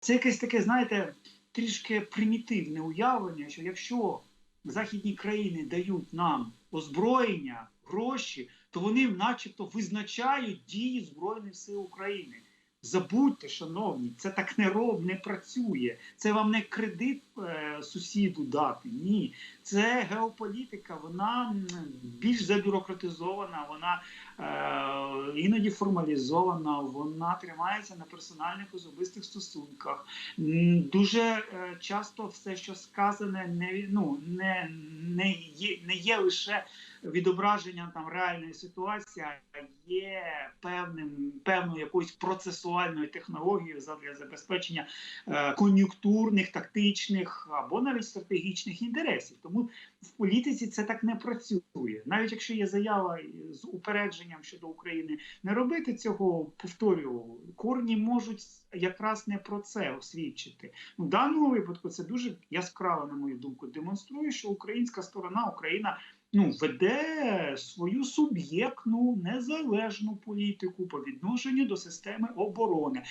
це якесь таке, знаєте, трішки примітивне уявлення, що якщо західні країни дають нам озброєння, гроші, то вони, начебто, визначають дії Збройних сил України. Забудьте, шановні, це так не роб, не працює. Це вам не кредит е, сусіду дати. Ні, це геополітика. Вона більш забюрократизована, вона е, іноді формалізована, вона тримається на персональних особистих стосунках. Дуже е, часто все, що сказане, не ну не, не, є, не є лише відображенням там реальної ситуації, є певним певною якоюсь процесуальною технологією задля забезпечення е, кон'юнктурних, тактичних або навіть стратегічних інтересів. Тому в політиці це так не працює. Навіть якщо є заява з упередженням щодо України не робити цього, повторюю, корні можуть якраз не про це освідчити. Ну, в даному випадку це дуже яскраво, на мою думку, демонструє, що українська сторона, Україна ну, веде свою суб'єктну незалежну політику по відношенню до системи оборони.